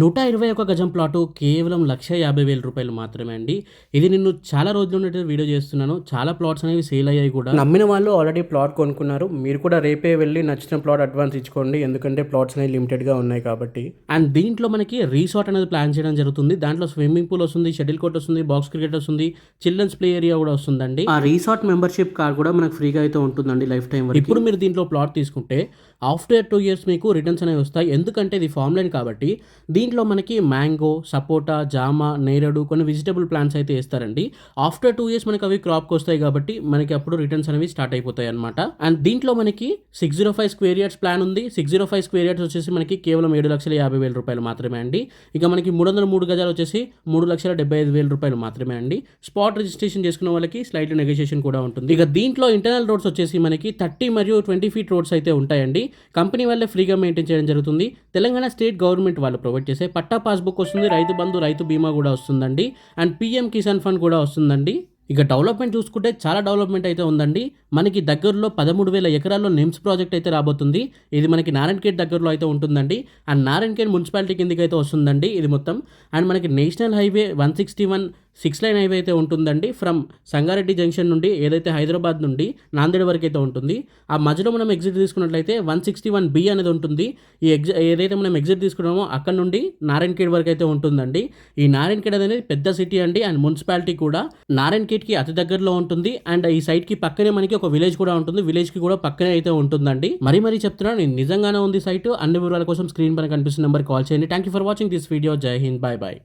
నూట ఇరవై ఒక గజం ప్లాటు కేవలం లక్ష యాభై వేల రూపాయలు మాత్రమే అండి. ఇది నేను చాలా రోజుల నుండి వీడియో చేస్తున్నాను. చాలా ప్లాట్స్ అనేవి సేల్ అయ్యాయి కూడా. నమ్మిన వాళ్ళు ఆల్రెడీ ప్లాట్ కొనుక్కున్నారు. మీరు కూడా రేపే వెళ్ళి నచ్చిన ప్లాట్ అడ్వాన్స్ ఇచ్చుకోండి. ఎందుకంటే ప్లాట్స్ అనేవి లిమిటెడ్గా ఉన్నాయి కాబట్టి. అండ్ దీంట్లో మనకి రీసార్ట్ అనేది ప్లాన్ చేయడం జరుగుతుంది. దాంట్లో స్విమ్మింగ్ పూల్ వస్తుంది షటిల్ కోర్ట్ వస్తుంది బాక్స్ క్రికెట్ వస్తుంది చిల్డ్రన్స్ ప్లే ఏరియా కూడా వస్తుందండి. ఆ రీసార్ట్ మెంబర్షిప్ కార్డ్ కూడా మనకు ఫ్రీగా అయితే ఉంటుందండి లైఫ్ టైం ఇప్పుడు మీరు దీంట్లో ప్లాట్ తీసుకుంటే ఆఫ్టర్ టూ ఇయర్స్ మీకు రిటర్న్స్ అనేవి వస్తాయి. ఎందుకంటే ఇది ఫామ్ లైన్ కాబట్టి దీంట్లో మనకి మ్యాంగో సపోటా జామ నేరడు కొన్ని వెజిటబుల్ ప్లాంట్స్ అయితే వేస్తారండి. ఆఫ్టర్ టూ ఇయర్స్ మనకి అవి క్రాప్కి వస్తాయి కాబట్టి మనకి అప్పుడు రిటర్న్స్ అనేవి స్టార్ట్ అయిపోతాయి అనమాట అండ్ దీంట్లో మనకి six zero five square yards plan ఉంది. Six zero five square yards వచ్చేసి మనకి కేవలం ఏడు లక్షల యాభై వేల రూపాయలు మాత్రమే అండి. ఇక మనకి మూడు వందల మూడు గజాలు వచ్చేసి మూడు లక్షల డెబ్బై ఐదు వేల రూపాయలు మాత్రమే అండి. స్పాట్ రిజిస్ట్రేషన్ చేసుకున్న వాళ్ళకి స్లైట్ నెగోషియేషన్ కూడా ఉంటుంది. ఇక దీంట్లో ఇంటర్నల్ రోడ్స్ వచ్చేసి మనకి థర్టీ మరియు ట్వంటీ ఫీట్ రోడ్స్ అయితే ఉంటాయండి. కంపెనీ వాళ్ళే ఫ్రీగా మెయింటైన్ చేయడం జరుగుతుంది. తెలంగాణ స్టేట్ గవర్నమెంట్ వాళ్ళు ప్రొవైడ్ చేసే పట్టా పాస్బుక్ వస్తుంది రైతు బంధు రైతు బీమా కూడా వస్తుందండి. అండ్ పిఎం కిసాన్ ఫండ్ కూడా వస్తుందండి. ఇక డెవలప్మెంట్ చూసుకుంటే చాలా డెవలప్మెంట్ అయితే ఉందండి. మనకి దగ్గరలో పదమూడు వేల ఎకరాల్లో నిమ్స్ ప్రాజెక్ట్ అయితే రాబోతుంది. ఇది మనకి నారాయణఖేడ్ దగ్గరలో అయితే ఉంటుందండి. అండ్ నారాయణఖేడ్ మున్సిపాలిటీ కిందకి అయితే వస్తుందండి ఇది మొత్తం. అండ్ మనకి national highway one sixty one six line highway అయితే ఉంటుందండి. ఫ్రమ్ సంగారెడ్డి జంక్షన్ నుండి ఏదైతే హైదరాబాద్ నుండి నాందేడ్ వరకు అయితే ఉంటుంది. ఆ మధ్యలో మనం ఎగ్జిట్ తీసుకున్నట్లయితే వన్ సిక్స్టీ వన్ బి అనేది ఉంటుంది. ఈ ఎగ్జి ఏదైతే మనం ఎగ్జిట్ తీసుకున్నామో అక్కడ నుండి నారాయణఖేడ్ వరకు అయితే ఉంటుందండి. ఈ నారాయణఖేడ్ అనేది పెద్ద సిటీ అండి. అండ్ మున్సిపాలిటీ కూడా నారాయణఖేడ్కి అతి దగ్గరలో ఉంటుంది. అండ్ ఈ సైట్కి పక్కనే మనకి ఒక విలేజ్ కూడా ఉంటుంది. విలేజ్కి కూడా పక్కనే అయితే ఉంటుందండి. మరి మరీ చెప్తున్నాను నేను నిజంగానే ఉంది సైట్ అన్ని వివరాల కోసం స్క్రీన్ పైన కనిపిస్తున్న నెంబర్ కాల్ చేయండి. Thank you for watching this video జై హింద్. Bye bye